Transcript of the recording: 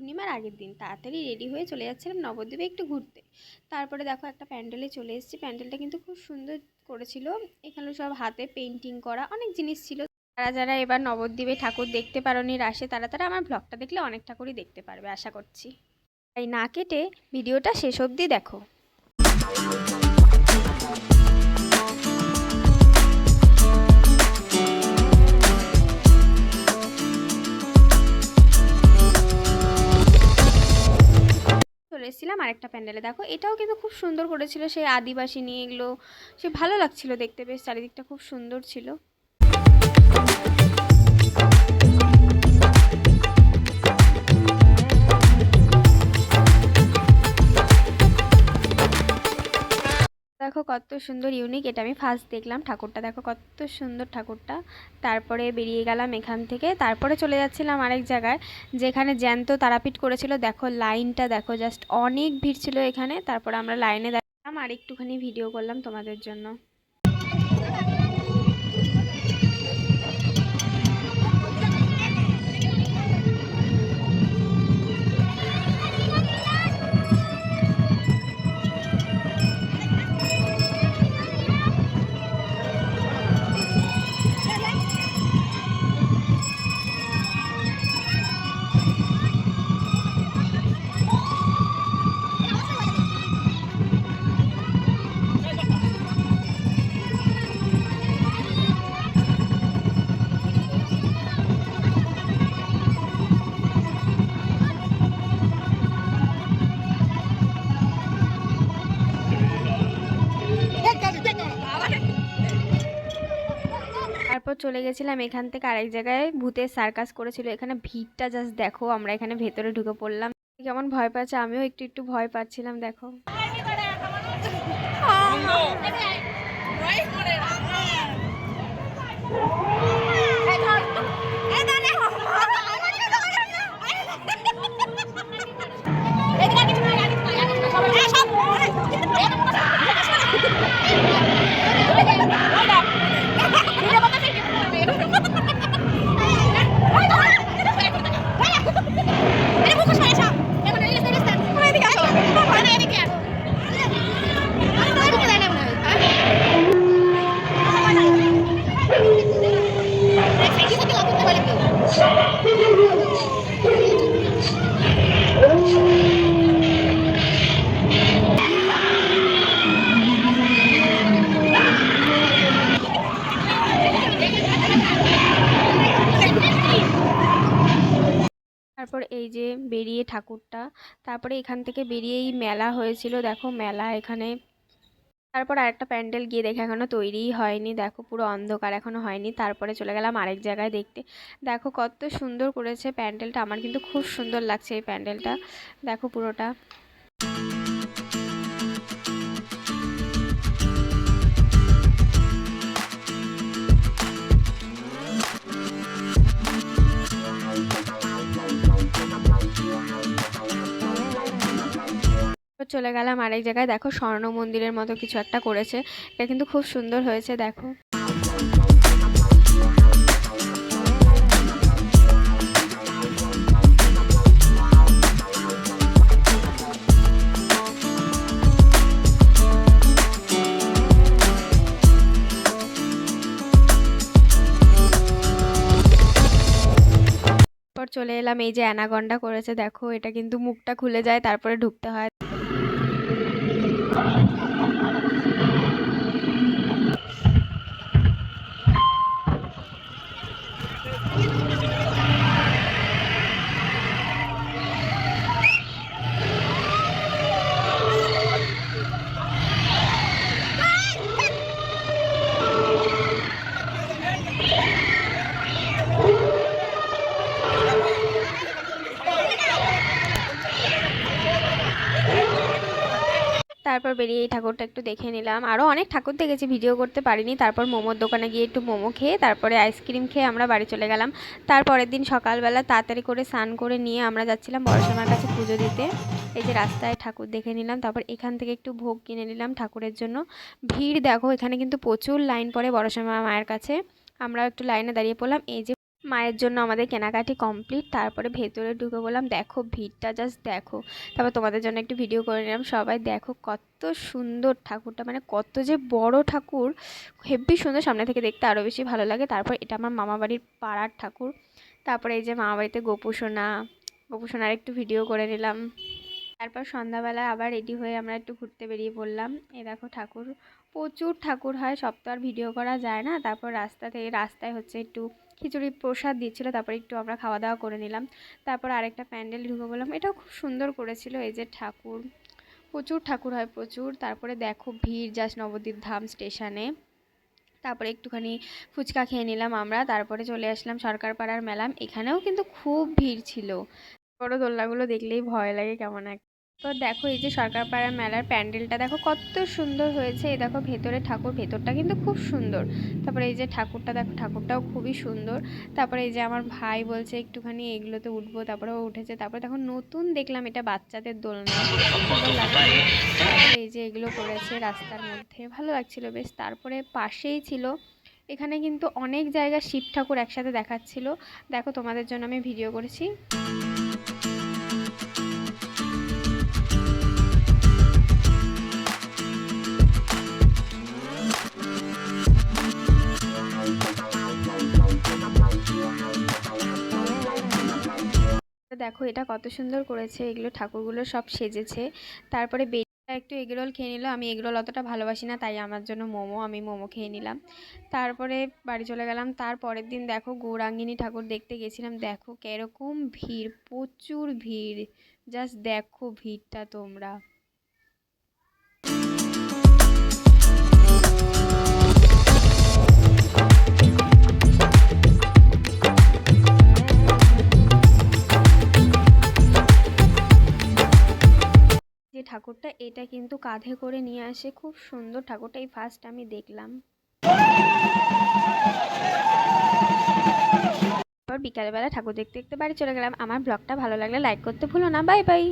পূর্ণিমার আগের দিন। তাড়াতাড়ি রেডি হয়ে চলে যাচ্ছিলাম নবদ্বীপে একটু ঘুরতে। তারপরে দেখো একটা প্যান্ডেলে চলে এসেছি। প্যান্ডেলটা কিন্তু খুব সুন্দর করেছিল। এখানে সব হাতে পেন্টিং করা অনেক জিনিস ছিল। যারা যারা এবার নবদ্বীপে ঠাকুর দেখতে পারোনি রাসে তারা তারা আমার ব্লগটা দেখলে অনেক ঠাকুরই দেখতে পারবে, আশা করছি। তাই না কেটে ভিডিওটা শেষ অবধি দেখো। আরেকটা প্যান্ডেলে। দেখো, এটাও কিন্তু খুব সুন্দর করেছিল। সেই আদিবাসী নিয়ে এগুলো, সে ভালো লাগছিল দেখতে, বেশ চারিদিকটা খুব সুন্দর ছিল। দেখো কত সুন্দর ইউনিক এটা আমি ফার্স্ট দেখলাম ঠাকুরটা। দেখো কত সুন্দর ঠাকুরটা। তারপরে বেরিয়ে গেলাম এখান থেকে। তারপরে চলে যাচ্ছিলাম আরেক জায়গায়, যেখানে জ্যান্ত তারাপীঠ করেছিল। দেখো লাইনটা, দেখো জাস্ট অনেক ভিড় ছিল এখানে। তারপরে আমরা লাইনে দেখলাম আর একটুখানি ভিডিও করলাম তোমাদের জন্য। চলে গেছিলাম এখান থেকে আরেক জায়গায় ভূতের সার্কাস করেছিল। এখানে ভিড়টা জাস্ট দেখো আমরা এখানে ভেতরে ঢুকে পড়লাম। কেমন ভয় পাচ্ছে আমিও একটু একটু ভয় পাচ্ছিলাম দেখো। তারপর এই যে বেরিয়ে ঠাকুরটা, তারপরে এখান থেকে বেরিয়েই মেলা হয়েছিল। দেখো মেলা এখানে। তারপর আরেকটা প্যান্ডেল গিয়ে দেখে এখনও তৈরিই হয়নি। দেখো পুরো অন্ধকার এখনও হয়নি। তারপরে চলে গেলাম আরেক জায়গায় দেখতে। দেখো কত সুন্দর করেছে প্যান্ডেলটা। আমার কিন্তু খুব সুন্দর লাগছে এই প্যান্ডেলটা। দেখো পুরোটা। চলে গেলাম আরেক জায়গায়। দেখো স্বর্ণ মন্দিরের মতো কিছু একটা করেছে। এটা কিন্তু খুব সুন্দর হয়েছে, দেখো। চলে এলাম, এই যে অ্যানাকন্ডা করেছে, দেখো। এটা কিন্তু মুখটা খুলে যায়, তারপরে ঢুকতে হয়। তারপর বেরিয়ে এই ঠাকুরটা একটু দেখে নিলাম। আরও অনেক ঠাকুর দেখেছি, ভিডিও করতে পারিনি। তারপর মোমোর দোকানে গিয়ে একটু মোমো খেয়ে, তারপরে আইসক্রিম খেয়ে আমরা বাড়ি চলে গেলাম। তারপরের দিন সকালবেলা তাড়াতাড়ি করে স্নান করে নিয়ে আমরা যাচ্ছিলাম বড়সামার কাছে পুজো দিতে। এই যে রাস্তায় ঠাকুর দেখে নিলাম, তারপর এখান থেকে একটু ভোগ কিনে নিলাম ঠাকুরের জন্য। ভিড় দেখো, এখানে কিন্তু প্রচুর লাইন পড়ে বড়সমা মায়ের কাছে। আমরা একটু লাইনে দাঁড়িয়ে পড়লাম। এই যে মায়ের জন্য আমাদের কেনাকাটি কমপ্লিট তারপরে ভেতরে ঢুকে বললাম, দেখো ভিড়টা জাস্ট দেখো। তারপর তোমাদের জন্য একটু ভিডিও করে নিলাম, সবাই দেখো কত সুন্দর ঠাকুরটা মানে কত যে বড় ঠাকুর, হেব্বি সুন্দর, সামনে থেকে দেখতে আরও বেশি ভালো লাগে। তারপর এটা আমার মামাবাড়ির পাড়ার ঠাকুর। তারপরে এই যে মামাবাড়িতে গোপুসোনা, গোপুসোনার একটু ভিডিও করে নিলাম। তারপর সন্ধ্যাবেলা আবার রেডি হয়ে আমরা একটু ঘুরতে বেরিয়ে পড়লাম। এ দেখো ঠাকুর, প্রচুর ঠাকুর হয়, সব তো আর ভিডিও করা যায় না। তারপর রাস্তা থেকে রাস্তায় হচ্ছে একটু খিচুড়ি প্রসাদ দিচ্ছিল, তারপর একটু আমরা খাওয়া দাওয়া করে নিলাম। তারপর আরেকটা প্যান্ডেল ঢুকে বললাম, এটাও খুব সুন্দর করেছিল, এই যে ঠাকুর, প্রচুর ঠাকুর হয়, প্রচুর। তারপরে দেখো ভিড় যাস নবদ্বীপ ধাম স্টেশনে। তারপরে একটুখানি ফুচকা খেয়ে নিলাম আমরা, তারপরে চলে আসলাম সরকারপাড়ার মেলাম। এখানেও কিন্তু খুব ভিড় ছিল। বড় দোলনাগুলো দেখলেই ভয় লাগে কেমন এক তো দেখো, এই যে সরকারপাড়া মেলার প্যান্ডেলটা, দেখো কত সুন্দর হয়েছে। এই দেখো ভেতরে ঠাকুর, ভেতরটা কিন্তু খুব সুন্দর। তারপরে এই যে ঠাকুরটা, দেখো ঠাকুরটাও খুবই সুন্দর। তারপরে এই যে আমার ভাই বলছে একটুখানি এগুলোতে উঠবো, তারপরে ও উঠেছে। তারপরে দেখো নতুন দেখলাম এটা বাচ্চাদের দোলনা। এই যে এগুলো করেছে রাস্তার মধ্যে। ভালো লাগছিল বেশ। তারপরে পাশেই ছিল, এখানে কিন্তু অনেক জায়গায় শিব ঠাকুর একসাথে দেখাচ্ছিল। দেখো তোমাদের জন্য আমি ভিডিও করেছি। দেখো এটা কত সুন্দর করেছে, এগুলো ঠাকুরগুলো সব সেজেছে। তারপরে একটু এগরোল খেয়ে নিল, আমি এগরোল অতটা ভালোবাসি না, তাই আমার জন্য মোমো, আমি মোমো খেয়ে নিলাম। তারপরে বাড়ি চলে গেলাম তারপরের দিন দেখো গৌরাঙ্গিনী ঠাকুর দেখতে গেছিলাম, দেখো কীরকম ভিড়, প্রচুর ভিড় জাস্ট দেখো ভিড়টা তোমরা। ঠাকুরটা এটা কিন্তু কাঁধে করে নিয়ে আসে। খুব সুন্দর ঠাকুরটা, এই ফার্স্ট আমি দেখলাম। বিকালবেলা ঠাকুর দেখতে দেখতে বাড়ি চলে গেলাম। আমার ব্লগটা ভালো লাগলে লাইক করতে ভুলো না। Bye bye